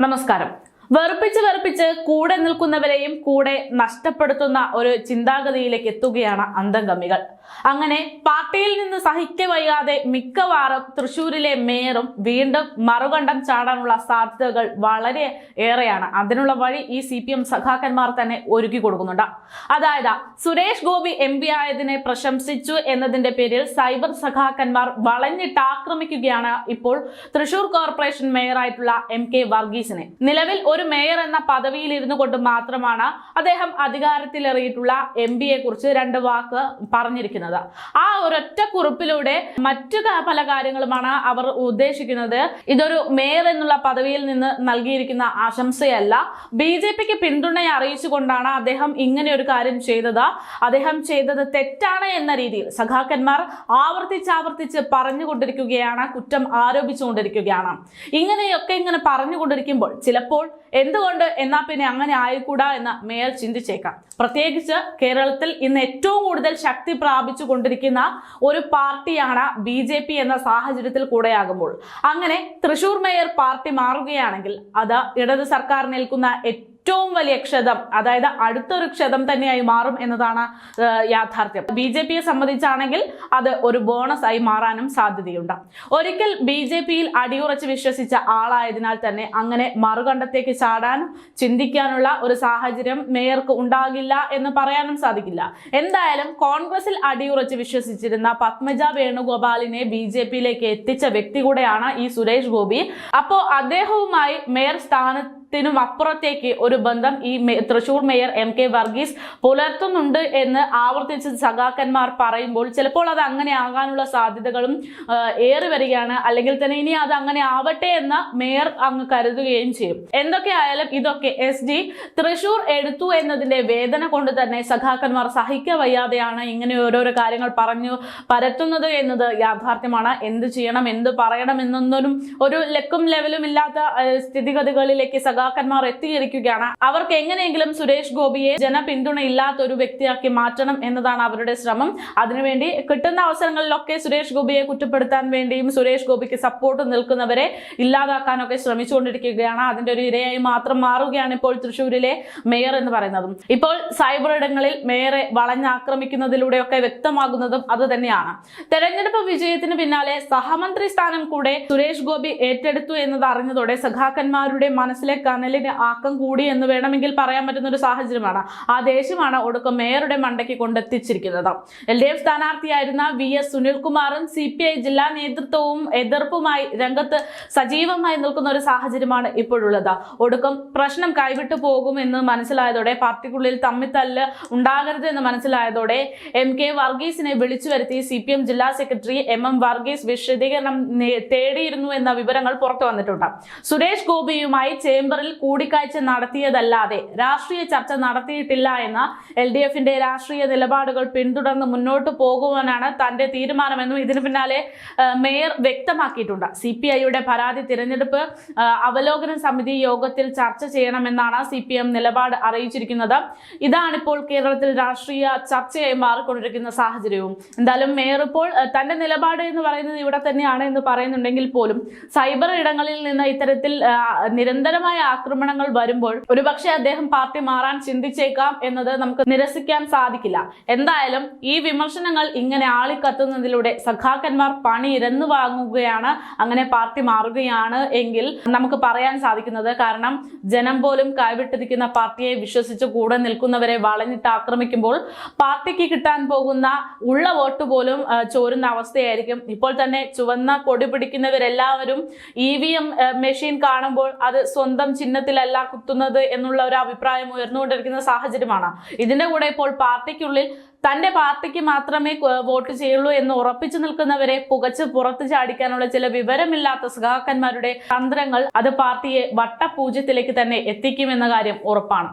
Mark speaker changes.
Speaker 1: നമസ്കാരം. വെറുപ്പിച്ച് വെറുപ്പിച്ച് കൂടെ നിൽക്കുന്നവരെയും കൂടെ നഷ്ടപ്പെടുത്തുന്ന ഒരു ചിന്താഗതിയിലേക്ക് എത്തുകയാണ് അന്തംഗമികൾ. അങ്ങനെ പാർട്ടിയിൽ നിന്ന് സഹിക്ക വയ്യാതെ മിക്കവാറും തൃശൂരിലെ മേയറും വീണ്ടും മറുകണ്ഠം ചാടാനുള്ള സാധ്യതകൾ വളരെ ഏറെയാണ്. അതിനുള്ള വഴി ഈ സി പി എം സഖാക്കന്മാർ തന്നെ ഒരുക്കി കൊടുക്കുന്നുണ്ട്. അതായത് സുരേഷ് ഗോപി എം പി ആയതിനെ പ്രശംസിച്ചു എന്നതിന്റെ പേരിൽ സൈബർ സഖാക്കന്മാർ വളഞ്ഞിട്ട് ആക്രമിക്കുകയാണ് ഇപ്പോൾ തൃശൂർ കോർപ്പറേഷൻ മേയറായിട്ടുള്ള എം കെ വർഗീസിനെ. നിലവിൽ ഒരു മേയർ എന്ന പദവിയിൽ ഇരുന്നു കൊണ്ട് മാത്രമാണ് അദ്ദേഹം അധികാരത്തിലേറിയിട്ടുള്ള എം പിയെ കുറിച്ച് രണ്ട് വാക്ക് പറഞ്ഞിരിക്കുന്നത്. ആ ഒരൊറ്റ കുറിപ്പിലൂടെ മറ്റു പല കാര്യങ്ങളുമാണ് അവർ ഉദ്ദേശിക്കുന്നത്. ഇതൊരു മേയർ എന്നുള്ള പദവിയിൽ നിന്ന് നൽകിയിരിക്കുന്ന ആശംസയല്ല. ബി ജെ പിക്ക് പിന്തുണ അറിയിച്ചുകൊണ്ടാണ് അദ്ദേഹം ഇങ്ങനെ ഒരു കാര്യം ചെയ്തത്. അദ്ദേഹം ചെയ്തത് തെറ്റാണ് എന്ന രീതിയിൽ സഖാക്കന്മാർ ആവർത്തിച്ചാവർത്തിച്ച് പറഞ്ഞുകൊണ്ടിരിക്കുകയാണ് കുറ്റം ആരോപിച്ചുകൊണ്ടിരിക്കുകയാണ്. ഇങ്ങനെയൊക്കെ ഇങ്ങനെ പറഞ്ഞുകൊണ്ടിരിക്കുമ്പോൾ ചിലപ്പോൾ എന്തുകൊണ്ട് എന്നാൽ പിന്നെ അങ്ങനെ ആയിക്കൂടാ എന്ന് മേയർ ചിന്തിച്ചേക്കാം. പ്രത്യേകിച്ച് കേരളത്തിൽ ഇന്ന് ഏറ്റവും കൂടുതൽ ശക്തി പ്രാപിച്ചു കൊണ്ടിരിക്കുന്ന ഒരു പാർട്ടിയാണ് ബി ജെ പി എന്ന സാഹചര്യത്തിൽ കൂടെയാകുമ്പോൾ. അങ്ങനെ തൃശൂർ മേയർ പാർട്ടി മാറുകയാണെങ്കിൽ അത് ഇടത് സർക്കാർ നിൽക്കുന്ന ഏറ്റവും വലിയ ക്ഷതം അതായത് അടുത്തൊരു ക്ഷതം തന്നെയായി മാറും എന്നതാണ് യാഥാർത്ഥ്യം. ബി ജെ പിയെ സംബന്ധിച്ചാണെങ്കിൽ അത് ഒരു ബോണസ് ആയി മാറാനും സാധ്യതയുണ്ട്. ഒരിക്കൽ ബി ജെ പിയിൽ അടിയുറച്ച് വിശ്വസിച്ച ആളായതിനാൽ തന്നെ അങ്ങനെ മറുകണ്ഠത്തേക്ക് ചാടാൻ ചിന്തിക്കാനുള്ള ഒരു സാഹചര്യം മേയർക്ക് ഉണ്ടാകില്ല എന്ന് പറയാനും സാധിക്കില്ല. എന്തായാലും കോൺഗ്രസിൽ അടിയുറച്ച് വിശ്വസിച്ചിരുന്ന പത്മജ വേണുഗോപാലിനെ ബി ജെ പിയിലേക്ക് എത്തിച്ച വ്യക്തി കൂടെയാണ് ഈ സുരേഷ് ഗോപി. അപ്പോ അദ്ദേഹവുമായി മേയർ സ്ഥാനത്ത് ത്തിനും അപ്പുറത്തേക്ക് ഒരു ബന്ധം ഈ Thrissur mayor M K Varghese പുലർത്തുന്നുണ്ട് എന്ന് ആവർത്തിച്ച് സഖാക്കന്മാർ പറയുമ്പോൾ ചിലപ്പോൾ അത് അങ്ങനെ ആകാനുള്ള സാധ്യതകളും ഏറി വരികയാണ്. അല്ലെങ്കിൽ തന്നെ ഇനി അത് അങ്ങനെ ആവട്ടെ എന്ന് മേയർ അങ്ങ് കരുതുകയും ചെയ്യും. എന്തൊക്കെ ആയാലും ഇതൊക്കെ എസ് ഡി തൃശൂർ എടുത്തു എന്നതിന്റെ വേദന കൊണ്ട് തന്നെ സഖാക്കന്മാർ സഹിക്ക വയ്യാതെയാണ് ഇങ്ങനെ ഓരോരോ കാര്യങ്ങൾ പറഞ്ഞു പരത്തുന്നത് എന്നത് യാഥാർത്ഥ്യമാണ്. എന്ത് ചെയ്യണം എന്ത് പറയണം എന്നൊന്നും ഒരു ലക്കും ലെവലും ഇല്ലാത്ത സ്ഥിതിഗതികളിലേക്ക് സ്ഥിതിഗതികളിലേക്ക് സഖാക്കന്മാർ എത്തിയിരിക്കുകയാണ്. അവർക്ക് എങ്ങനെയെങ്കിലും സുരേഷ് ഗോപിയെ ജനപിന്തുണ ഇല്ലാത്ത ഒരു വ്യക്തിയാക്കി മാറ്റണം എന്നതാണ് അവരുടെ ശ്രമം. അതിനുവേണ്ടി കിട്ടുന്ന അവസരങ്ങളിലൊക്കെ സുരേഷ് ഗോപിയെ കുറ്റപ്പെടുത്താൻ വേണ്ടിയും സുരേഷ് ഗോപിക്ക് സപ്പോർട്ട് നിൽക്കുന്നവരെ ഇല്ലാതാക്കാനൊക്കെ ശ്രമിച്ചുകൊണ്ടിരിക്കുകയാണ്. അതിന്റെ ഒരു ഇരയായി മാത്രം മാറുകയാണ് ഇപ്പോൾ തൃശൂരിലെ മേയർ എന്ന് പറയുന്നതും. ഇപ്പോൾ സൈബർ ഇടങ്ങളിൽ മേയറെ വളഞ്ഞാക്രമിക്കുന്നതിലൂടെയൊക്കെ വ്യക്തമാകുന്നതും അത് തന്നെയാണ്. തെരഞ്ഞെടുപ്പ് വിജയത്തിന് പിന്നാലെ സഹമന്ത്രി സ്ഥാനം കൂടെ സുരേഷ് ഗോപി ഏറ്റെടുത്തു എന്നത് അറിഞ്ഞതോടെ സഖാക്കന്മാരുടെ മനസ്സിലെ കനലിന് ആക്കം കൂടി എന്ന് വേണമെങ്കിൽ പറയാൻ പറ്റുന്ന ഒരു സാഹചര്യമാണ്. ആ ദേഷ്യമാണ് ഒടുക്കം മേയറുടെ മണ്ടയ്ക്ക് കൊണ്ടെത്തിച്ചിരിക്കുന്നത്. എൽ ഡി എഫ് സ്ഥാനാർത്ഥിയായിരുന്ന വി എസ് സുനിൽകുമാറും സി പി ഐ ജില്ലാ നേതൃത്വവും എതിർപ്പുമായി രംഗത്ത് സജീവമായി നിൽക്കുന്ന ഒരു സാഹചര്യമാണ് ഇപ്പോഴുള്ളത്. ഒടുക്കം പ്രശ്നം കൈവിട്ടു പോകുമെന്ന് മനസ്സിലായതോടെ പാർട്ടിക്കുള്ളിൽ തമ്മിത്തല്ല് ഉണ്ടാകരുത് എന്ന് മനസ്സിലായതോടെ എം കെ വർഗീസിനെ വിളിച്ചു വരുത്തി സി പി എം ജില്ലാ സെക്രട്ടറി എം എം വർഗീസ് വിശദീകരണം തേടിയിരുന്നു എന്ന വിവരങ്ങൾ പുറത്തു വന്നിട്ടുണ്ട്. സുരേഷ് ഗോപിയുമായി ചേംബറിൽ കൂടിക്കാഴ്ച നടത്തിയതല്ലാതെ രാഷ്ട്രീയ ചർച്ച നടത്തിയിട്ടില്ല എന്ന എൽ ഡി എഫിന്റെ രാഷ്ട്രീയ നിലപാടുകൾ പിന്തുടർന്ന് മുന്നോട്ട് പോകുവാനാണ് തന്റെ തീരുമാനമെന്നും ഇതിനു പിന്നാലെ മേയർ വ്യക്തമാക്കിയിട്ടുണ്ട്. സി പി ഐയുടെ പരാതി തിരഞ്ഞെടുപ്പ് അവലോകന സമിതി യോഗത്തിൽ ചർച്ച ചെയ്യണമെന്നാണ് സി പി എം നിലപാട് അറിയിച്ചിരിക്കുന്നത്. ഇതാണിപ്പോൾ കേരളത്തിൽ രാഷ്ട്രീയ ചർച്ചയായി മാറിക്കൊണ്ടിരിക്കുന്ന സാഹചര്യവും. എന്തായാലും മേയർ ഇപ്പോൾ തന്റെ നിലപാട് എന്ന് പറയുന്നത് ഇവിടെ തന്നെയാണ് എന്ന് പറയുന്നുണ്ടെങ്കിൽ പോലും സൈബർ ഇടങ്ങളിൽ നിന്ന് ഇത്തരത്തിൽ നിരന്തരമായ ആക്രമണങ്ങൾ വരുമ്പോൾ ഒരുപക്ഷെ അദ്ദേഹം പാർട്ടി മാറാൻ ചിന്തിച്ചേക്കാം എന്നത് നമുക്ക് നിരസിക്കാൻ സാധിക്കില്ല. എന്തായാലും ഈ വിമർശനങ്ങൾ ഇങ്ങനെ ആളിക്കത്തുന്നതിലൂടെ സഖാക്കന്മാർ പണി ഇരന്നു വാങ്ങുകയാണ് അങ്ങനെ പാർട്ടി മാറുകയാണ് എങ്കിൽ നമുക്ക് പറയാൻ സാധിക്കുന്നത് കാരണം ജനം പോലും കൈവിട്ടിരിക്കുന്ന പാർട്ടിയെ വിശ്വസിച്ച് കൂടെ നിൽക്കുന്നവരെ വളഞ്ഞിട്ട് ആക്രമിക്കുമ്പോൾ പാർട്ടിക്ക് കിട്ടാൻ പോകുന്ന ഉള്ള വോട്ട് പോലും ചോരുന്ന അവസ്ഥയായിരിക്കും. ഇപ്പോൾ തന്നെ ചുവന്ന കൊടി പിടിക്കുന്നവരെല്ലാവരും ഇ വി എം മെഷീൻ കാണുമ്പോൾ അത് സ്വന്തം ചിഹ്നത്തിലല്ല കുത്തുന്നത് എന്നുള്ള ഒരു അഭിപ്രായം ഉയർന്നുകൊണ്ടിരിക്കുന്ന സാഹചര്യമാണ്. ഇതിന്റെ കൂടെ ഇപ്പോൾ പാർട്ടിക്കുള്ളിൽ തന്റെ പാർട്ടിക്ക് മാത്രമേ വോട്ട് ചെയ്യുള്ളൂ എന്ന് ഉറപ്പിച്ചു നിൽക്കുന്നവരെ പുകച്ച് പുറത്തു ചാടിക്കാനുള്ള ചില വിവരമില്ലാത്ത സഖാക്കന്മാരുടെ തന്ത്രങ്ങൾ അത് പാർട്ടിയെ വട്ടപൂജ്യത്തിലേക്ക് തന്നെ എത്തിക്കുമെന്ന കാര്യം ഉറപ്പാണ്.